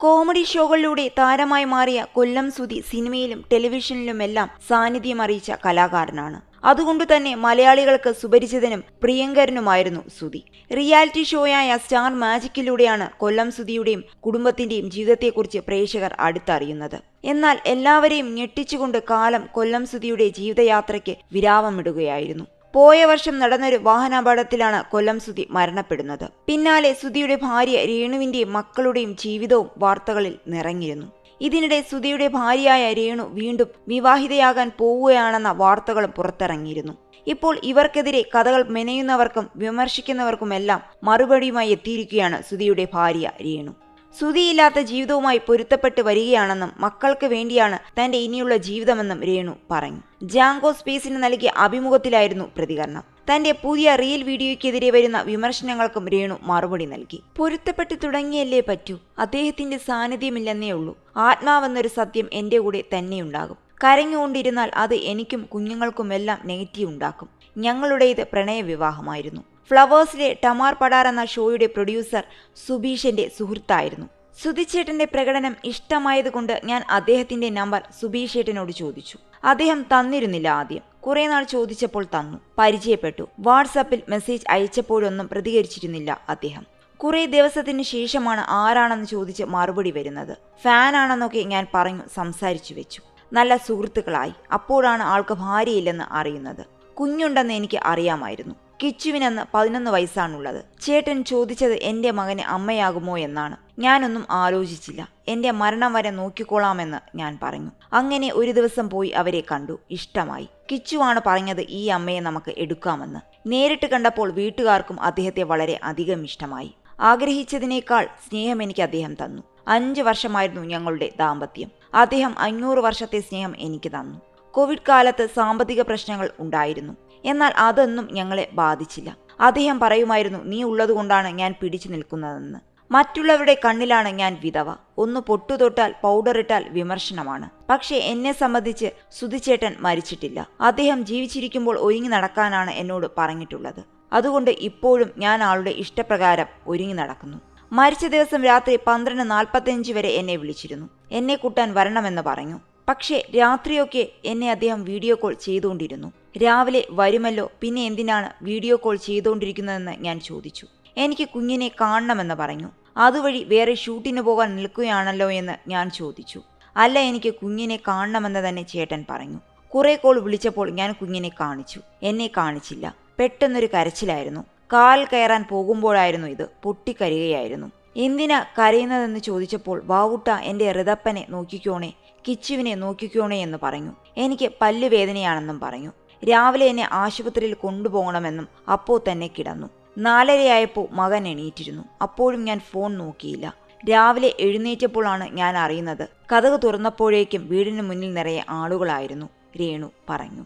Comedy ഷോകളിലൂടെ താരമായി മാറിയ കൊല്ലം സുധി സിനിമയിലും ടെലിവിഷനിലുമെല്ലാം സാന്നിധ്യം അറിയിച്ച കലാകാരനാണ്. അതുകൊണ്ട് തന്നെ മലയാളികൾക്ക് സുപരിചിതനും പ്രിയങ്കരനുമായിരുന്നു സുധി. റിയാലിറ്റി ഷോയായ സ്റ്റാർ മാജിക്കിലൂടെയാണ് കൊല്ലം സുധിയുടെയും കുടുംബത്തിന്റെയും ജീവിതത്തെക്കുറിച്ച് പ്രേക്ഷകർ അടുത്തറിയുന്നത്. എന്നാൽ എല്ലാവരെയും ഞെട്ടിച്ചുകൊണ്ട് കാലം കൊല്ലം സുധിയുടെ ജീവിതയാത്രയ്ക്ക് വിരാമമിടുകയായിരുന്നു. പോയ വർഷം നടന്നൊരു വാഹനാപകടത്തിലാണ് കൊല്ലം സുധി മരണപ്പെടുന്നത്. പിന്നാലെ സുധിയുടെ ഭാര്യ രേണുവിന്റെയും മക്കളുടെയും ജീവിതവും വാർത്തകളിൽ നിറഞ്ഞിരുന്നു. ഇതിനിടെ സുധിയുടെ ഭാര്യയായ രേണു വീണ്ടും വിവാഹിതയാകാൻ പോവുകയാണെന്ന വാർത്തകളും പുറത്തിറങ്ങിയിരുന്നു. ഇപ്പോൾ ഇവർക്കെതിരെ കഥകൾ മെനയുന്നവർക്കും വിമർശിക്കുന്നവർക്കുമെല്ലാം മറുപടിയുമായി എത്തിയിരിക്കുകയാണ് സുധിയുടെ ഭാര്യ രേണു. സുധിയില്ലാത്ത ജീവിതവുമായി പൊരുത്തപ്പെട്ട് വരികയാണെന്നും മക്കൾക്ക് വേണ്ടിയാണ് തന്റെ ഇനിയുള്ള ജീവിതമെന്നും രേണു പറഞ്ഞു. ജാങ്കോ സ്പേസിന് നൽകിയ അഭിമുഖത്തിലായിരുന്നു പ്രതികരണം. തന്റെ പുതിയ റീൽ വീഡിയോയ്ക്കെതിരെ വരുന്ന വിമർശനങ്ങൾക്കും രേണു മറുപടി നൽകി. പൊരുത്തപ്പെട്ട് തുടങ്ങിയല്ലേ പറ്റൂ? അദ്ദേഹത്തിന്റെ സാന്നിധ്യമില്ലെന്നേ ഉള്ളൂ. ആത്മാവെന്നൊരു സത്യം എന്റെ കൂടെ തന്നെയുണ്ടാകും. കരഞ്ഞുകൊണ്ടിരുന്നാൽ അത് എനിക്കും കുഞ്ഞുങ്ങൾക്കുമെല്ലാം നെഗറ്റീവ് ഉണ്ടാക്കും. ഞങ്ങളുടേത് പ്രണയവിവാഹമായിരുന്നു. ഫ്ലവേഴ്സിലെ ടമാർ പടാർ എന്ന ഷോയുടെ പ്രൊഡ്യൂസർ സുബീഷിന്റെ സുഹൃത്തായിരുന്നു. സുധിച്ചേട്ടന്റെ പ്രകടനം ഇഷ്ടമായതുകൊണ്ട് ഞാൻ അദ്ദേഹത്തിന്റെ നമ്പർ സുബീഷേട്ടനോട് ചോദിച്ചു. അദ്ദേഹം തന്നിരുന്നില്ല ആദ്യം. കുറെ നാൾ ചോദിച്ചപ്പോൾ തന്നു. പരിചയപ്പെട്ടു. വാട്സാപ്പിൽ മെസ്സേജ് അയച്ചപ്പോഴൊന്നും പ്രതികരിച്ചിരുന്നില്ല അദ്ദേഹം. കുറെ ദിവസത്തിന് ശേഷമാണ് ആരാണെന്ന് ചോദിച്ച് മറുപടി വരുന്നത്. ഫാനാണെന്നൊക്കെ ഞാൻ പറഞ്ഞു സംസാരിച്ചു വെച്ചു. നല്ല സുഹൃത്തുക്കളായി. അപ്പോഴാണ് ആൾക്ക് ഭാര്യയില്ലെന്ന് അറിയുന്നത്. കുഞ്ഞുണ്ടെന്ന് എനിക്ക് അറിയാമായിരുന്നു. കിച്ചുവിനെന്ന് പതിനൊന്ന് വയസ്സാണുള്ളത്. ചേട്ടൻ ചോദിച്ചത് എന്റെ മകന് അമ്മയാകുമോ എന്നാണ്. ഞാനൊന്നും ആലോചിച്ചില്ല. എന്റെ മരണം വരെ നോക്കിക്കോളാമെന്ന് ഞാൻ പറഞ്ഞു. അങ്ങനെ ഒരു ദിവസം പോയി അവരെ കണ്ടു. ഇഷ്ടമായി. കിച്ചുവാണ് പറഞ്ഞത് ഈ അമ്മയെ നമുക്ക് എടുക്കാമെന്ന്. നേരിട്ട് കണ്ടപ്പോൾ വീട്ടുകാർക്കും അദ്ദേഹത്തെ വളരെ അധികം ഇഷ്ടമായി. ആഗ്രഹിച്ചതിനേക്കാൾ സ്നേഹം എനിക്ക് അദ്ദേഹം തന്നു. അഞ്ച് വർഷമായിരുന്നു ഞങ്ങളുടെ ദാമ്പത്യം. അദ്ദേഹം അഞ്ഞൂറ് വർഷത്തെ സ്നേഹം എനിക്ക് തന്നു. കോവിഡ് കാലത്ത് സാമ്പത്തിക പ്രശ്നങ്ങൾ ഉണ്ടായിരുന്നു. എന്നാൽ അതൊന്നും ഞങ്ങളെ ബാധിച്ചില്ല. അദ്ദേഹം പറയുമായിരുന്നു നീ ഉള്ളതുകൊണ്ടാണ് ഞാൻ പിടിച്ചു നിൽക്കുന്നതെന്ന്. മറ്റുള്ളവരുടെ കണ്ണിലാണ് ഞാൻ വിധവ. ഒന്ന് പൊട്ടുതൊട്ടാൽ പൗഡർ ഇട്ടാൽ വിമർശനമാണ്. പക്ഷേ എന്നെ സംബന്ധിച്ച് സുധിച്ചേട്ടൻ മരിച്ചിട്ടില്ല. അദ്ദേഹം ജീവിച്ചിരിക്കുമ്പോൾ ഒരുങ്ങി നടക്കാനാണ് എന്നോട് പറഞ്ഞിട്ടുള്ളത്. അതുകൊണ്ട് ഇപ്പോഴും ഞാൻ ആളുടെ ഇഷ്ടപ്രകാരം ഒരുങ്ങി നടക്കുന്നു. മരിച്ച ദിവസം രാത്രി പന്ത്രണ്ട് നാൽപ്പത്തിയഞ്ച് വരെ എന്നെ വിളിച്ചിരുന്നു. എന്നെ കൂട്ടാൻ വരണമെന്ന് പറഞ്ഞു. പക്ഷേ രാത്രിയൊക്കെ എന്നെ അദ്ദേഹം വീഡിയോ കോൾ ചെയ്തുകൊണ്ടിരുന്നു. രാവിലെ വരുമല്ലോ പിന്നെ എന്തിനാണ് വീഡിയോ കോൾ ചെയ്തുകൊണ്ടിരിക്കുന്നതെന്ന് ഞാൻ ചോദിച്ചു. എനിക്ക് കുഞ്ഞിനെ കാണണമെന്ന് പറഞ്ഞു. അതുവഴി വേറെ ഷൂട്ടിന് പോകാൻ നിൽക്കുകയാണല്ലോ എന്ന് ഞാൻ ചോദിച്ചു. അല്ല എനിക്ക് കുഞ്ഞിനെ കാണണമെന്ന് തന്നെ ചേട്ടൻ പറഞ്ഞു. കുറെ കോൾ വിളിച്ചപ്പോൾ ഞാൻ കുഞ്ഞിനെ കാണിച്ചു. എന്നെ കാണിച്ചില്ല. പെട്ടെന്നൊരു കരച്ചിലായിരുന്നു. കാൽ കയറാൻ പോകുമ്പോഴായിരുന്നു ഇത്. പൊട്ടിക്കരയുകയായിരുന്നു. എന്തിനാ കരയുന്നതെന്ന് ചോദിച്ചപ്പോൾ വാവുട്ട എന്റെ ഋതപ്പനെ നോക്കിക്കോണേ. കിച്ചുവിനെ നോക്കിക്കോണേ എന്ന് പറഞ്ഞു. എനിക്ക് പല്ലുവേദനയാണെന്നും പറഞ്ഞു. രാവിലെ എന്നെ ആശുപത്രിയിൽ കൊണ്ടുപോകണമെന്നും അപ്പോൾ തന്നെ കിടന്നു. നാലരയായപ്പോൾ മകൻ എണീറ്റിരുന്നു. അപ്പോഴും ഞാൻ ഫോൺ നോക്കിയില്ല. രാവിലെ എഴുന്നേറ്റപ്പോഴാണ് ഞാൻ അറിയുന്നത്. കഥക് തുറന്നപ്പോഴേക്കും വീടിന് മുന്നിൽ നിറയെ ആളുകളായിരുന്നു. രേണു പറഞ്ഞു.